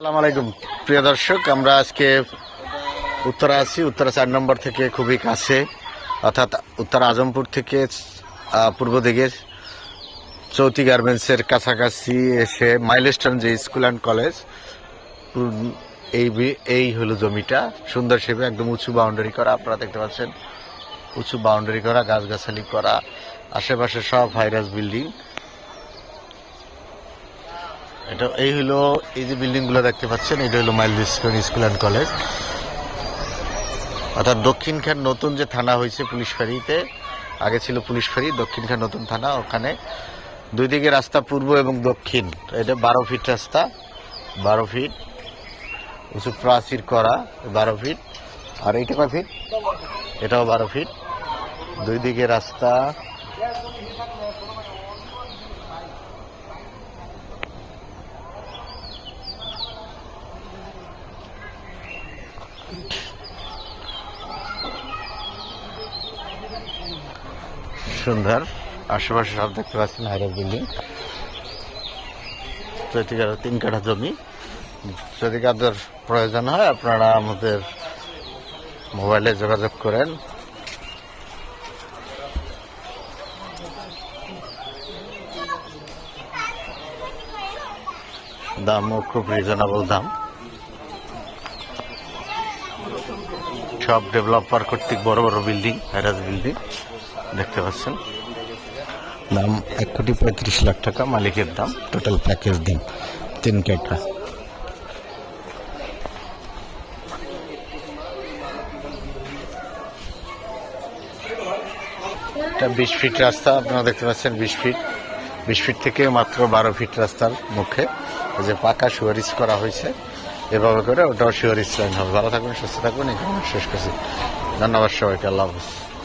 আসসালামু আলাইকুম। প্রিয় দর্শক, আমরা আজকে উত্তরা আছি। উত্তরা চার নম্বর থেকে খুবই কাছে, অর্থাৎ উত্তর আজমপুর থেকে পূর্ব দিকে চৌথি গার্মেন্টসের কাছাকাছি এসে মাইলস্টোন যে স্কুল অ্যান্ড কলেজ এই এই হলো জমিটা। সুন্দর সেবে একদম উঁচু বাউন্ডারি করা, আপনারা দেখতে পাচ্ছেন। উঁচু বাউন্ডারি করা, গাছগাছালি করা, আশেপাশে সব ভাইরাস বিল্ডিং এটা, এই হলো, এই যে বিল্ডিংগুলো দেখতে পাচ্ছেন, এটা হলো মাইলস্টোন স্কুল অ্যান্ড কলেজ। অর্থাৎ দক্ষিণখান নতুন যে থানা হয়েছে পুলিশ ফাঁড়িতে, আগে ছিল পুলিশ ফাঁড়ি, দক্ষিণখান নতুন থানা, ওখানে। দুই দিকে রাস্তা পূর্ব এবং দক্ষিণ, এটা বারো ফিট রাস্তা, বারো ফিট, উঁচু প্রাচীর করা, বারো ফিট। আর এইটা কয় ফিট? এটাও বারো ফিট। দুই দিকে রাস্তা সুন্দর। আশেপাশে সব দেখতে পাচ্ছেন হাইরার বিল্ডিং। তিন কাঠা জমি। যদি কাদের প্রয়োজন হয়, আপনারা আমাদের মোবাইলে যোগাযোগ করেন। দামও খুব রিজনেবল দাম। সব ডেভেলপার কর্তৃক বড় বড় বিল্ডিং হ্যারাস বিল্ডিং, দেখতে পাচ্ছেন। দাম এক কোটি পঁয়ত্রিশ লাখ টাকা, মালিকের দাম টোটাল প্যাকেজ দাম তিন কাঠা এটা বিশ ফিট রাস্তা, আপনারা দেখতে পাচ্ছেন বিশ ফিট। বিশ ফিট থেকে মাত্র বারো ফিট রাস্তার মুখে। যে পাকা সুয়ারিশ করা হয়েছে। এভাবে করে, ওটাও শিওর ইসলাম হবে ভালো থাকবেন, সুস্থ থাকবেন এখানে শেষ করছি। ধন্যবাদ সবাইকে, আল্লাহ হাফিজ।